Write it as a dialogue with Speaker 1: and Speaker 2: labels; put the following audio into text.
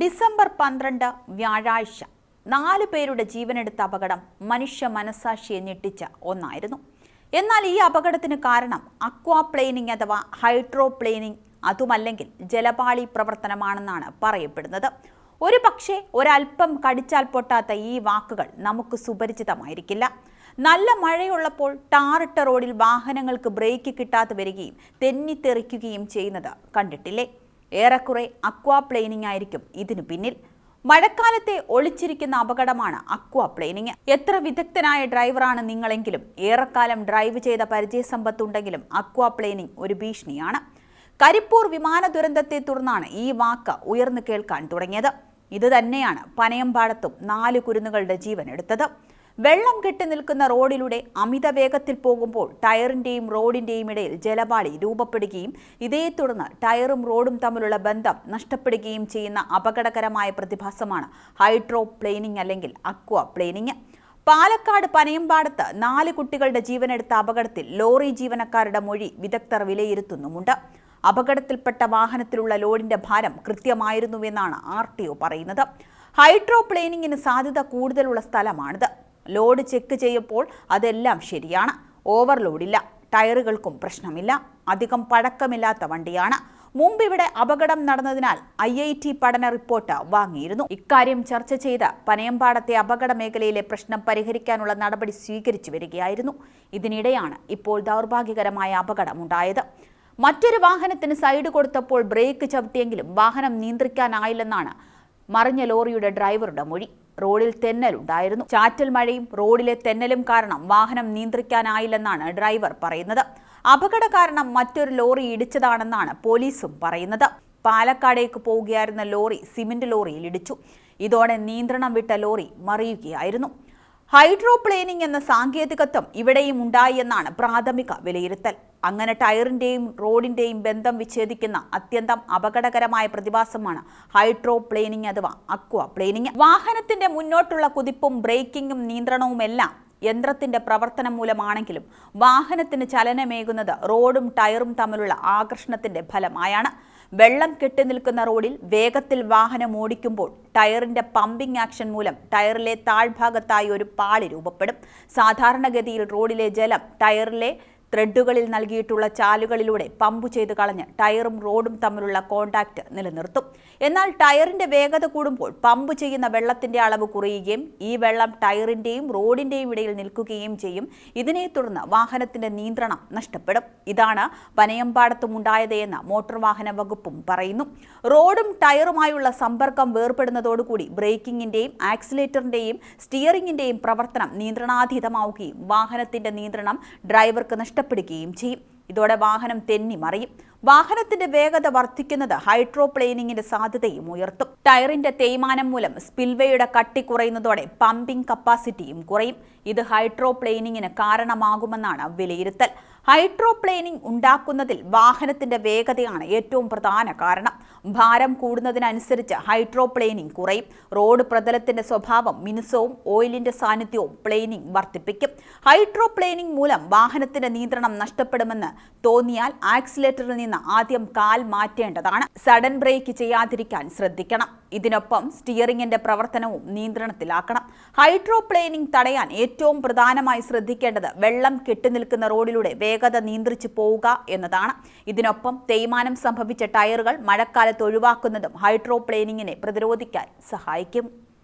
Speaker 1: December പന്ത്രണ്ട് വ്യാഴാഴ്ച നാലു പേരുടെ ജീവനെടുത്ത അപകടം മനുഷ്യ മനസാക്ഷിയെ ഞെട്ടിച്ച ഒന്നായിരുന്നു. എന്നാൽ ഈ അപകടത്തിന് കാരണം അക്വാപ്ലെയിനിങ് അഥവാ ഹൈഡ്രോപ്ലെയിനിങ് അതുമല്ലെങ്കിൽ ജലപാളി പ്രവർത്തനമാണെന്നാണ് പറയപ്പെടുന്നത്. ഒരു പക്ഷേ ഒരൽപ്പം കടിച്ചാൽ പൊട്ടാത്ത ഈ വാക്കുകൾ നമുക്ക് സുപരിചിതമായിരിക്കില്ല. നല്ല മഴയുള്ളപ്പോൾ ടാറിട്ട റോഡിൽ വാഹനങ്ങൾക്ക് ബ്രേക്ക് കിട്ടാതെ വരികയും തെന്നിത്തെറിക്കുകയും ചെയ്യുന്നത് കണ്ടിട്ടില്ലേ? ഏറെക്കുറെ അക്വാപ്ലെയിനിങ് ആയിരിക്കും. ഇതിനു പിന്നിൽ മഴക്കാലത്തെ ഒളിച്ചിരിക്കുന്ന അപകടമാണ് അക്വാപ്ലെയിനിങ് എത്ര വിദഗ്ധനായ ഡ്രൈവറാണ് നിങ്ങളെങ്കിലും? ഏറെക്കാലം ഡ്രൈവ് ചെയ്ത പരിചയസമ്പത്തുണ്ടെങ്കിലും അക്വാപ്ലെയിനിങ് ഒരു ഭീഷണിയാണ്. കരിപ്പൂർ വിമാന ദുരന്തത്തെ തുടർന്നാണ് ഈ വാക്ക് ഉയർന്നു കേൾക്കാൻ തുടങ്ങിയത്. ഇത് തന്നെയാണ് പനയമ്പാടത്തും നാല് കുരുന്നുകളുടെ ജീവൻ എടുത്തത് വെള്ളം കെട്ടി നിൽക്കുന്ന റോഡിലൂടെ അമിത വേഗത്തിൽ പോകുമ്പോൾ ടയറിന്റെയും റോഡിന്റെയും ഇടയിൽ ജലപാളി രൂപപ്പെടുകയും ഇതേ തുടർന്ന് ടയറും റോഡും തമ്മിലുള്ള ബന്ധം നഷ്ടപ്പെടുകയും ചെയ്യുന്ന അപകടകരമായ പ്രതിഭാസമാണ് ഹൈഡ്രോ പ്ലെയിനിങ് അല്ലെങ്കിൽ അക്വ പ്ലെയിനിങ്. പാലക്കാട് പനയമ്പാടത്ത് നാല് കുട്ടികളുടെ ജീവനെടുത്ത അപകടത്തിൽ ലോറി ജീവനക്കാരുടെ മൊഴി വിദഗ്ധർ വിലയിരുത്തുന്നുമുണ്ട്. അപകടത്തിൽപ്പെട്ട വാഹനത്തിലുള്ള ലോഡിന്റെ ഭാരം കൃത്യമായിരുന്നുവെന്നാണ് ആർ ടി ഒ പറയുന്നത്. ഹൈഡ്രോ പ്ലെയിനിങ്ങിന് സാധ്യത കൂടുതലുള്ള സ്ഥലമാണിത്. ലോഡ് ചെക്ക് ചെയ്യുമ്പോൾ അതെല്ലാം ശരിയാണ്. ഓവർലോഡില്ല. ടയറുകൾക്കും പ്രശ്നമില്ല. അധികം പഴക്കമില്ലാത്ത വണ്ടിയാണ്. മുമ്പ് ഇവിടെ അപകടം നടന്നതിനാൽ ഐ ഐ ടി പഠന റിപ്പോർട്ട് വാങ്ങിയിരുന്നു. ഇക്കാര്യം ചർച്ച ചെയ്ത് പനയമ്പാടത്തെ അപകട മേഖലയിലെ പ്രശ്നം പരിഹരിക്കാനുള്ള നടപടി സ്വീകരിച്ചു വരികയായിരുന്നു. ഇതിനിടെയാണ് ഇപ്പോൾ ദൗർഭാഗ്യകരമായ അപകടമുണ്ടായത്. മറ്റൊരു വാഹനത്തിന് സൈഡ് കൊടുത്തപ്പോൾ ബ്രേക്ക് ചവിട്ടിയെങ്കിലും വാഹനം നിയന്ത്രിക്കാനായില്ലെന്നാണ് മറിഞ്ഞ ലോറിയുടെ ഡ്രൈവറുടെ മൊഴി. റോഡിൽ തെന്നലുണ്ടായിരുന്നു. ചാറ്റൽ മഴയും റോഡിലെ തെന്നലും കാരണം വാഹനം നിയന്ത്രിക്കാനായില്ലെന്നാണ് ഡ്രൈവർ പറയുന്നത്. അപകട കാരണം മറ്റൊരു ലോറി ഇടിച്ചതാണെന്നാണ് പോലീസും പറയുന്നത്. പാലക്കാടേക്ക് പോവുകയായിരുന്ന ലോറി സിമന്റ് ലോറിയിൽ ഇടിച്ചു. ഇതോടെ നിയന്ത്രണം വിട്ട ലോറി മറിയുകയായിരുന്നു. ഹൈഡ്രോപ്ലെയിനിങ് എന്ന സാങ്കേതികത്വം ഇവിടെയും ഉണ്ടായി എന്നാണ് പ്രാഥമിക വിലയിരുത്തൽ. അങ്ങനെ ടയറിന്റെയും റോഡിന്റെയും ബന്ധം വിച്ഛേദിക്കുന്ന അത്യന്തം അപകടകരമായ പ്രതിഭാസമാണ് ഹൈഡ്രോപ്ലെയിനിങ് അഥവാ അക്വ പ്ലെയിനിങ് വാഹനത്തിന്റെ മുന്നോട്ടുള്ള കുതിപ്പും ബ്രേക്കിങ്ങും നിയന്ത്രണവുമെല്ലാം യന്ത്രത്തിന്റെ പ്രവർത്തനം മൂലമാണെങ്കിലും വാഹനത്തിന് ചലനമേകുന്നത് റോഡും ടയറും തമ്മിലുള്ള ആകർഷണത്തിന്റെ ഫലമായാണ്. വെള്ളം കെട്ടി നിൽക്കുന്ന റോഡിൽ വേഗത്തിൽ വാഹനം ഓടിക്കുമ്പോൾ ടയറിന്റെ പമ്പിംഗ് ആക്ഷൻ മൂലം ടയറിലെ താഴ്ഭാഗത്തായി ഒരു പാളി രൂപപ്പെടും. സാധാരണഗതിയിൽ റോഡിലെ ജലം ടയറിലെ ത്രെഡുകളിൽ നൽകിയിട്ടുള്ള ചാലുകളിലൂടെ പമ്പ് ചെയ്ത് കളഞ്ഞ് ടയറും റോഡും തമ്മിലുള്ള കോണ്ടാക്ട് നിലനിർത്തും. എന്നാൽ ടയറിന്റെ വേഗത കൂടുമ്പോൾ പമ്പ് ചെയ്യുന്ന വെള്ളത്തിന്റെ അളവ് കുറയുകയും ഈ വെള്ളം ടയറിന്റെയും റോഡിന്റെയും ഇടയിൽ നിൽക്കുകയും ചെയ്യും. ഇതിനെ തുടർന്ന് വാഹനത്തിന്റെ നിയന്ത്രണം നഷ്ടപ്പെടും. ഇതാണ് പനയമ്പാടത്തും ഉണ്ടായത് എന്ന് മോട്ടോർ വാഹന വകുപ്പും പറയുന്നു. റോഡും ടയറുമായുള്ള സമ്പർക്കം വേർപെടുന്നതോടുകൂടി ബ്രേക്കിംഗിന്റെയും ആക്സിലേറ്ററിന്റെയും സ്റ്റിയറിംഗിന്റെയും പ്രവർത്തനം നിയന്ത്രണാതീതമാവുകയും വാഹനത്തിന്റെ നിയന്ത്രണം ഡ്രൈവർക്ക് നഷ്ടപ്പെടുകയും ചെയ്യും. ഇതോടെ വാഹനം തെന്നി മറിയും. വാഹനത്തിന്റെ വേഗത വർദ്ധിക്കുന്നത് ഹൈഡ്രോപ്ലെയിനിങ്ങിന്റെ സാധ്യതയും ഉയർത്തും. ടയറിന്റെ തേയ്മാനം മൂലം സ്പിൽവേയുടെ കട്ടി കുറയുന്നതോടെ പമ്പിംഗ് കപ്പാസിറ്റിയും കുറയും. ഇത് ഹൈഡ്രോപ്ലെയിനിങ്ങിന് കാരണമാകുമെന്നാണ് വിലയിരുത്തൽ. ഹൈഡ്രോപ്ലെയിനിങ് ഉണ്ടാക്കുന്നതിൽ വാഹനത്തിന്റെ വേഗതയാണ് ഏറ്റവും പ്രധാന കാരണം. ഭാരം കൂടുന്നതിനനുസരിച്ച് ഹൈഡ്രോപ്ലെയിനിങ് കുറയും. റോഡ് പ്രതലത്തിന്റെ സ്വഭാവം മിനുസവും ഓയിലിന്റെ സാന്നിധ്യവും പ്ലെയിനിങ് വർദ്ധിപ്പിക്കും. ഹൈഡ്രോപ്ലെയിനിങ് മൂലം വാഹനത്തിന്റെ നിയന്ത്രണം നഷ്ടപ്പെടുമെന്ന് തോന്നിയാൽ ആക്സിലേറ്ററിൽ നിന്ന് ആദ്യം കാൽ മാറ്റേണ്ടതാണ്. സഡൻ ബ്രേക്ക് ചെയ്യാതിരിക്കാൻ ശ്രദ്ധിക്കണം. ഇതിനൊപ്പം സ്റ്റിയറിംഗിന്റെ പ്രവർത്തനവും നിയന്ത്രണത്തിലാക്കണം. ഹൈഡ്രോപ്ലെയിനിങ് തടയാൻ ഏറ്റവും പ്രധാനമായി ശ്രദ്ധിക്കേണ്ടത് വെള്ളം കെട്ടിനിൽക്കുന്ന റോഡിലൂടെ വേഗത നിയന്ത്രിച്ചു പോവുക എന്നതാണ്. ഇതിനൊപ്പം തേയ്മാനം സംഭവിച്ച ടയറുകൾ മഴക്കാലത്ത് ഒഴിവാക്കുന്നതും ഹൈഡ്രോപ്ലെയിനിങ്ങിനെ പ്രതിരോധിക്കാൻ സഹായിക്കും.